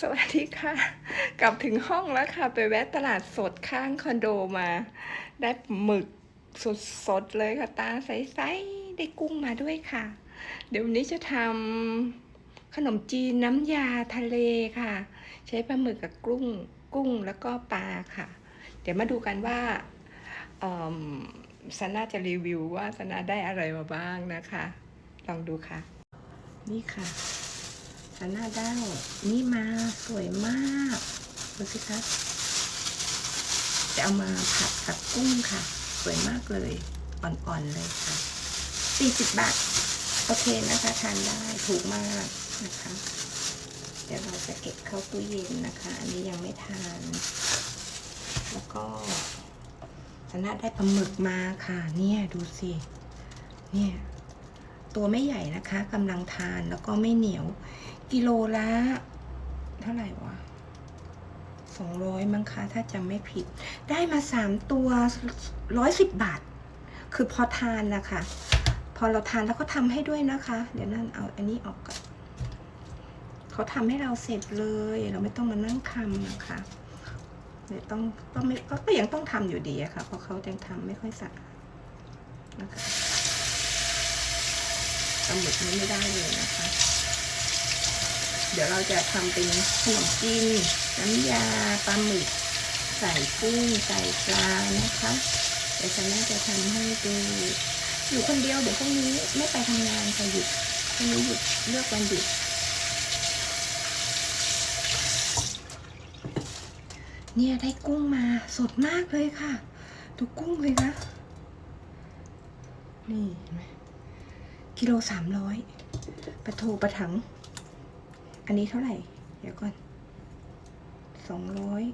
สวัสดีค่ะ กลับถึงห้องแล้วค่ะ ไปแวะตลาดสดข้างคอนโดมา ได้หมึกสดๆเลยค่ะ ตาใสๆได้กุ้งมาด้วยค่ะ เดี๋ยววันนี้จะทำขนมจีนน้ำยาทะเลค่ะ ใช้ปลาหมึกกับกุ้งกุ้งแล้วก็ปลาค่ะ เดี๋ยวมาดูกันว่าซันน่าจะรีวิวว่าซันน่าได้อะไรมาบ้างนะคะ ลองดูค่ะ นี่ค่ะ สันหน้าได้นี่มาสวยมากดูสิคะจะเอามาผัดกับกุ้งค่ะ สวยมากเลย อ่อนๆเลยค่ะ 40 บาท โอเคนะคะทานได้ถูกมากนะคะ เดี๋ยวเราจะเก็บเข้าตู้เย็นนะคะ อันนี้ยังไม่ทาน แล้วก็สนหน้าได้ปลาหมึกมาค่ะ เนี่ยดูสิ เนี่ยตัวไม่ใหญ่นะคะกำลังทานแล้วก็ไม่เหนียว กิโลละเท่าไหร่วะสองร้อยมั้งคะถ้าจำไม่ผิด ได้มาสามตัวร้อยสิบบาท คือพอทานนะคะ พอเราทานแล้วก็ทำให้ด้วยนะคะ เดี๋ยวนั่นเอาอันนี้ออกก่อนเขาทำให้เราเสร็จเลย เราไม่ต้องมานั่งทำนะคะเดี๋ยวต้องต้องไม่ก็ยังต้องทำอยู่ดีอะค่ะ เพราะเขายังทำไม่ค่อยสะอาดนะคะปลาหมึกนี้ไม่ได้เลยนะคะ เดี๋ยวเราจะทำเป็นขนมจีนน้ำยาปลาหมึก ใส่กุ้งใส่ปลานะคะเดี๋ยวฉันน่าจะทำให้ดูอยู่คนเดียวเดี๋ยวพรุ่งนี้ไม่ไปทำงานค่ะหยุดพรุ่งนี้หยุดเลือกวันหยุดเนี่ยได้กุ้งมาสดมากเลยค่ะดูกุ้งเลยนะ นี่เห็นไหมกิโลสามร้อยปลาทูปลาถัง อันนี้เท่าไหร่ เดี๋ยวก่อนสองร้อย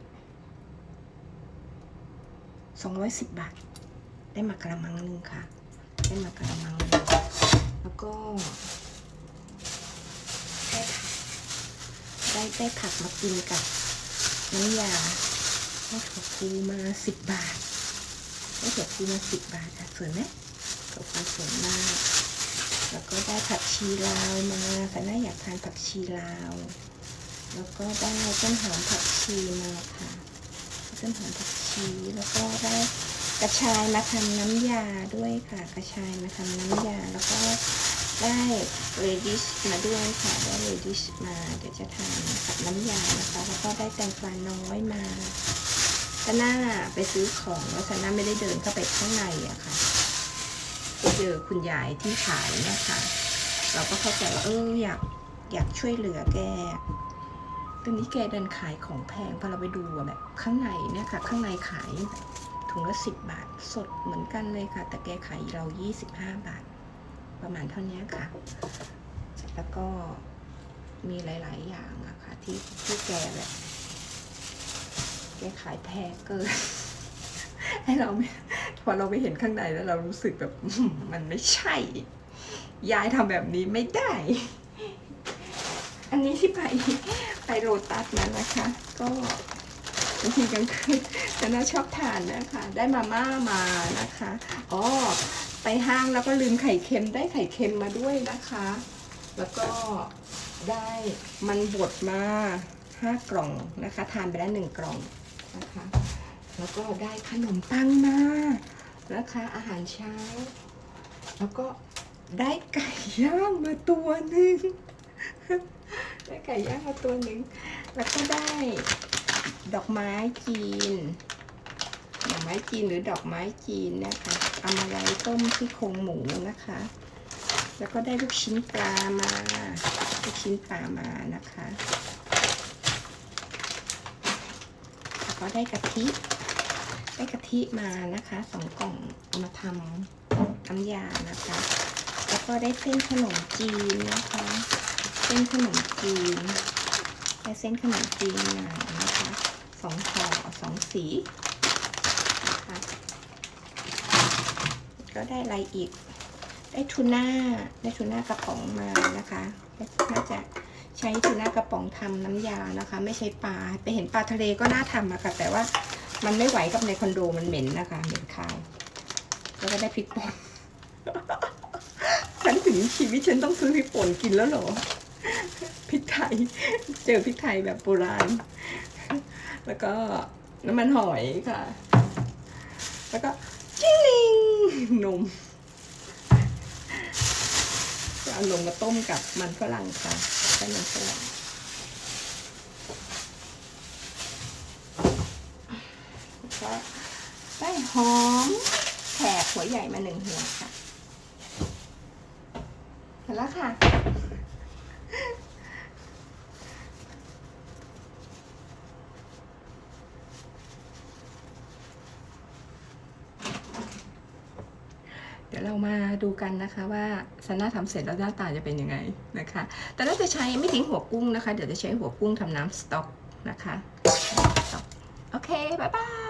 สองร้อยสิบบาท ได้มากระมังหนึ่งค่ะ ได้มากระมังหนึ่งแล้วก็ ได้ได้ได้ผักมากินกับน้ำยาได้ถั่วพูมาสิบบาทได้ถั่วพูมาสิบบาทอะสวยไหมถั่วพูสวยมาก แล้วก็ได้ผักชีลาวมาแต่น่าอยากทานผักชีลาว แล้วก็ได้ต้นหอมผักชีมาค่ะต้นหอมผักชีแล้วก็ได้กระชายมาทำน้ำยาด้วยค่ะ กระชายมาทำน้ำยา แล้วก็ได้เรดิชมาด้วยค่ะ ได้เรดิชมาเดี๋ยวจะทานกับน้ำยานะคะ แล้วก็ได้แตงกวาน้อยมาซาน่าไปซื้อของแล้วซาน่าไม่ได้เดินเข้าไปข้างในอะค่ะ เจอคุณยายที่ขายเนี่ยค่ะ เราก็เข้าใจว่าเอออยากอยากช่วยเหลือแกตอนนี้แกเดินขายของแพงพอเราไปดูแบบข้างในเนี่ยค่ะ ข้างในขายถุงละสิบบาทสดเหมือนกันเลยค่ะ แต่แกขายเรายี่สิบห้าบาท ประมาณเท่านี้ค่ะ แล้วก็มีหลาย ๆ อย่างอะค่ะที่ที่แกแบบแกขายแพงเกิน ให้เราพอเราไปเห็นข้างในแล้วเรารู้สึกแบบมมันไม่ใช่ ยายทำแบบนี้ไม่ได้ อันนี้ที่ไปไปโรตัสนั้นนะคะ ก็บางทีกลางคืนแต่น่าชอบทานนะคะ ได้มาม่ามานะคะอ๋อไปห้างแล้วก็ลืมไข่เค็มได้ไข่เค็มมาด้วยนะคะ แล้วก็ได้มันบดมาห้ากล่องนะคะ ทานไปแล้วหนึ่งกล่องนะคะ แล้วก็ได้ขนมปังมานะคะอาหารเช้า แล้วก็ได้ไก่ย่างมาตัวหนึ่งได้ไก่ย่างมาตัวหนึ่งแล้วก็ได้ดอกไม้จีนดอกไม้จีนหรือดอกไม้จีนนะคะเอามาไว้ต้มที่โครงหมูนะคะ แล้วก็ได้ลูกชิ้นปลามาลูกชิ้นปลามานะคะแล้วก็ได้กะทิ ได้กะทิมานะคะสองกล่องเอามาทำน้ำยานะคะ แล้วก็ได้เส้นขนมจีนนะคะ เส้นขนมจีนได้เส้นขนมจีนมานะคะสองห่อสองสีนะคะก็ได้อะไรอีก ได้ทูน่าได้ทูน่ากระป๋องมานะคะน่าจะใช้ทูน่ากระป๋องทำน้ำยานะคะ ไม่ใช่ปลาไปเห็นปลาทะเลก็น่าทำอะค่ะแต่ว่า มันไม่ไหวกับในคอนโดมันเหม็นนะคะเหม็นคาวแล้วก็ได้พริกป่นฉันถึงชีวิตฉันต้องซื้อพริกป่นกินแล้วเหรอพริกไทย เจอพริกไทยแบบโบราณ แล้วก็น้ำมันหอยค่ะ แล้วก็จิ้งลิงนมก็เอานมมาต้มกับมันฝรั่งค่ะใช้มันฝรั่งแล้ว ก็ได้หอมแขกหัวใหญ่มาหนึ่งหัวค่ะเสร็จแล้วค่ะเดี๋ยวเรามาดูกันนะคะว่าซันน่าทำเสร็จแล้วหน้าตาจะเป็นยังไงนะคะ แต่เราจะใช้ไม่ทิ้งหัวกุ้งนะคะ เดี๋ยวจะใช้หัวกุ้งทำน้ำสต๊อกนะคะ โอเค บ๊ายบาย